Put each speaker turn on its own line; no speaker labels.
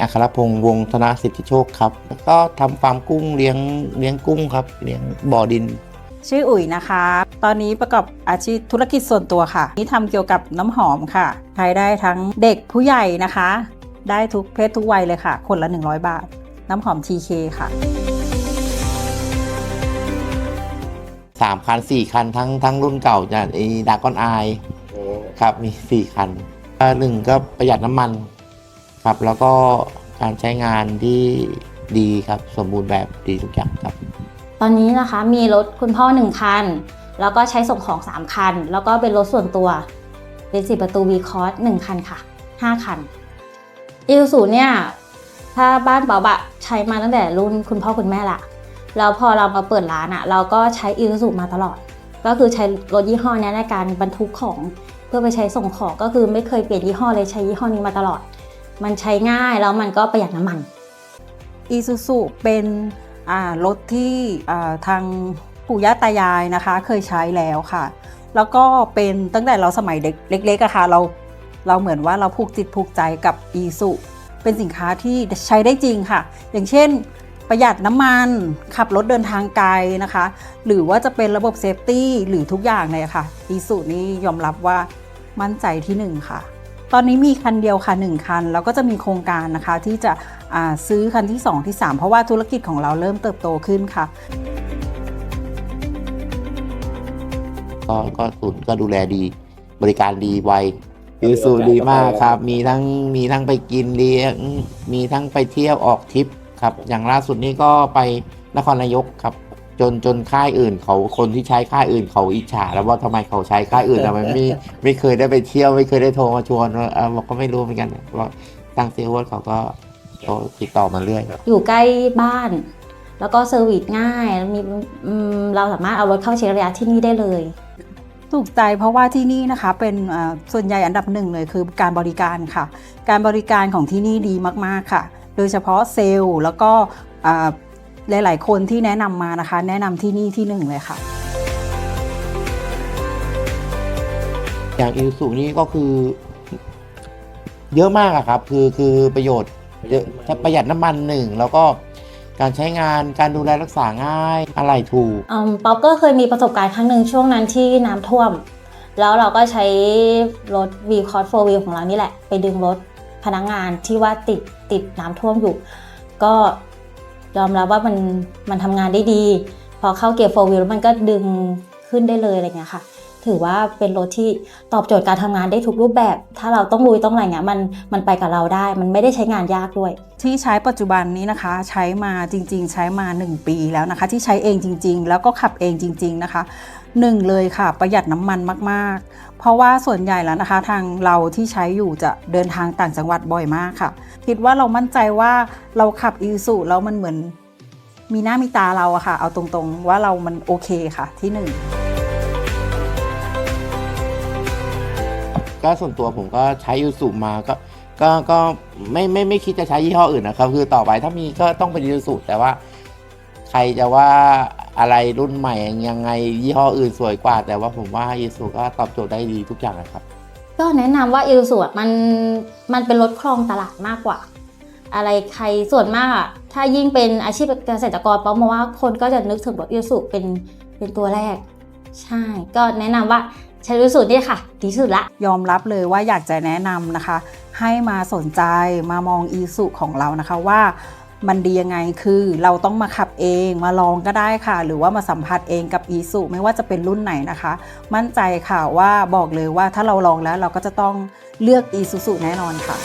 อัครพงษ์วงศ์ธนสิทธิโชคครับแล้วก็ทำฟาร์มกุ้งเลี้ยงเลี้ยงกุ้งครับเลี้ยงบ่อดิน
ชื่ออุ๋ยนะคะ ตอนนี้ประกอบอาชีพธุรกิจส่วนตัวค่ะนี่ทำเกี่ยวกับน้ำหอมค่ะใช้ได้ทั้งเด็กผู้ใหญ่นะคะ ได้ทุกเพศทุกวัยเลยค่ะ คนละ 100 บาท น้ำหอม TK ค่ะ
3คัน4คันทั้งทั้งรุ่นเก่าจากไอ้ดากอนไอครับมี4คันอ่าหนึ่งก็ประหยัดน้ำมัน ครับแล้วก็การใช้งานที่ดีครับ สมบูรณ์แบบดีทุกอย่างครับ
ตอนนี้นะคะมีรถคุณพ่อ 1 คัน แล้วก็ใช้ส่งของ 3 คัน แล้วก็เป็นรถส่วนตัวเป็น4ประตู v c o s 1 คันค่ะ 5 คันอีซูซูเนี่ยถ้าบ้านเป๋าบะใช้มาตั้งแต่รุ่นคุณพ่อคุณแม่ละแล้วพอเรามาเปิดร้านอะเราก็ใช้อีซูซูมาตลอด ก็คือใช้รถยี่ห้อนี้ในการบรรทุกของ เพื่อไปใช้ส่งของก็คือไม่เคยเปลี่ยนยี่ห้อเลยใช้ยี่ห้อนี้มาตลอด มันใช้ง่ายแล้วมันก็ประหยัดน้ำมัน
อีซูซูเป็นรถที่ทางปู่ย่าตายายนะคะ เคยใช้แล้วค่ะ แล้วก็เป็นตั้งแต่เราสมัยเด็กเล็กๆอะค่ะเราเราเหมือนว่าเราผูกจิตผูกใจกับอีซูเป็นสินค้าที่ใช้ได้จริงค่ะ อย่างเช่นประหยัดน้ำมันขับรถเดินทางไกลนะคะ หรือว่าจะเป็นระบบเซฟตี้หรือทุกอย่างเลยค่ะอีซูนี่ยอมรับว่ามั่นใจที่หนึ่งค่ะ ตอนนี้มีคันเดียวค่ะ 1 คัน แล้วก็จะมีโครงการนะคะ ที่จะอ่าซื้อคันที่ 2 ที่ 3 เพราะว่าธุรกิจของเราเริ่มเติบโตขึ้นค่ะ
ก็ก็ศูนย์ก็ดูแลดี บริการดีไวคือสูตรดีมากครับ มีทั้งมีทั้งไปกินเลี้ยงมีทั้งไปเที่ยวออกทริปครับ อย่างล่าสุดนี้ก็ไปนครนายกครับ จนจนค่ายอื่นเขาคนที่ใช้ค่ายอื่นเขาอิจฉาแล้วว่าทำไมเขาใช้ค่ายอื่นทำไมไม่ไม่เคยได้ไปเที่ยวไม่เคยได้โทรมาชวนว่าเออบอกก็ไม่รู้เหมือนกันว่าทางเซลล์เขาก็เขาติดต่อมาเรื่อย
อยู่ใกล้บ้าน แล้วก็เซอร์วิสง่ายมีอืมเราสามารถเอารถเข้าเช็คระยะที่นี่ได้เลย
ถูกใจเพราะว่าที่นี่นะคะเป็นอ่าส่วนใหญ่อันดับหนึ่งเลยคือการบริการค่ะ การบริการของที่นี่ดีมากๆค่ะ โดยเฉพาะเซลล์แล้วก็อ่า หลาย ๆ คนที่แนะนำมานะคะ แนะนำที่นี่ที่หนึ่งเลยค่ะ
อย่างอิลสุนี่ก็คือ เยอะมากอะครับ คือคือประโยชน์เยอะถ้าประหยัดน้ำมันหนึ่งแล้วก็การใช้งานการดูแลรักษาง่ายอะไรถูก
อืมป๊อปก็เคยมีประสบการณ์ครั้งหนึ่งช่วงนั้นที่น้ำท่วม แล้วเราก็ใช้รถ v c o s 4 wheel ของเรานี่แหละ ไปดึงรถพนักงานที่ว่าติดติดน้ำท่วมอยู่ ก็ ยอมรับว่ามันมันทำงานได้ดี พอเข้าเกียร์โฟวิลมันก็ดึงขึ้นได้เลยอะไรเงี้ยค่ะ ถือว่าเป็นรถที่ตอบโจทย์การทำงานได้ทุกรูปแบบ ถ้าเราต้องลุยต้องอะไรเงี้ยมันมันไปกับเราได้ มันไม่ได้ใช้งานยากด้วย
ที่ใช้ปัจจุบันนี้นะคะ ใช้มาจริง ๆ ใช้มา 1 ปีแล้วนะคะ ที่ใช้เองจริง ๆ แล้วก็ขับเองจริง ๆ นะคะหนึ่งเลยค่ะประหยัดน้ำมันมากๆ เพราะว่าส่วนใหญ่แล้วนะคะ ทางเราที่ใช้อยู่จะเดินทางต่างจังหวัดบ่อยมากค่ะ คิดว่าเรามั่นใจว่าเราขับอีซูแล้วมันเหมือนมีหน้ามีตาเราอะค่ะ เอาตรงๆว่าเรามันโอเคค่ะที่หนึ่ง
ก็ส่วนตัวผมก็ใช้ยูสุมาก็ก็ก็ไม่ไม่ไม่คิดจะใช้ยี่ห้ออื่นนะครับคือต่อไปถ้ามีก็ต้องเป็นยูสุแต่ว่า ใครจะว่าอะไรรุ่นใหม่ยังไงยี่ห้ออื่นสวยกว่า แต่ว่าผมว่ายูสุก็ตอบโจทย์ได้ดีทุกอย่างนะครับ
ก็แนะนำว่าอิลสุมันมันเป็นรถครองตลาดมากกว่า อะไรใครส่วนมากอะถ้ายิ่งเป็นอาชีพเกษตรกรป๊อปมองว่าคนก็จะนึกถึงรถอิลสุเป็นเป็นตัวแรก ใช่ ก็แนะนำว่า ฉันรู้สุนี่ค่ะดีที่สุดละ
ยอมรับเลยว่าอยากจะแนะนำนะคะ ให้มาสนใจมามองอีสุของเรานะคะว่ามันดียังไงคือเราต้องมาขับเองมาลองก็ได้ค่ะ หรือว่ามาสัมผัสเองกับอีสุไม่ว่าจะเป็นรุ่นไหนนะคะ มั่นใจค่ะว่าบอกเลยว่าถ้าเราลองแล้วเราก็จะต้องเลือกอีสุสุแน่นอนค่ะ